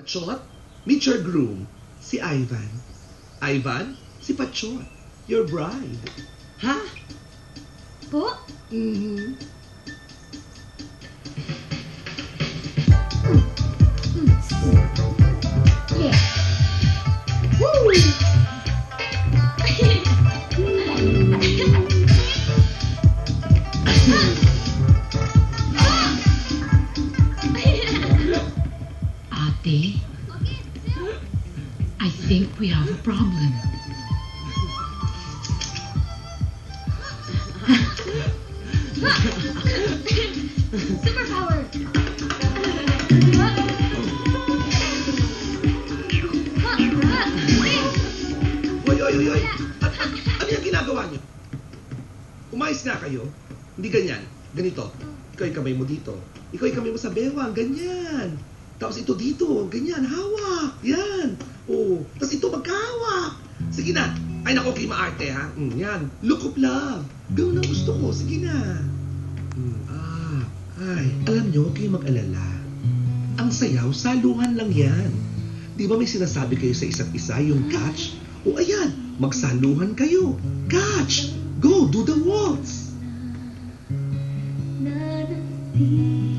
Pachot, meet your groom, si Ivan. Ivan, si Pachot, your bride. Ha? Po? Mm-hmm. Ate, I think we have a problem. Superpower! Oy, oy, oy, oy. At, at, ano yung ginagawa niyo? Umayos nga kayo. Hindi ganyan. Ganito. Ikaw yung kamay mo dito. Ikaw yung kamay mo sa bewang. Ganyan. Tapos ito dito. Ganyan. Hawak. Yan. Oh. Tapos ito magkahawak. Sige na. Ay, nako, kay maarte, ha? Mm, yan. Look of love. Gawin ang gusto ko. Sige na. Mm, ah. Ay, alam niyo, huwag kayong mag-alala. Ang sayaw, saluhan lang yan. Di ba may sinasabi kayo sa isa't isa yung catch? O ayan, magsaluhan kayo. Catch! Go, do the waltz! Nanatili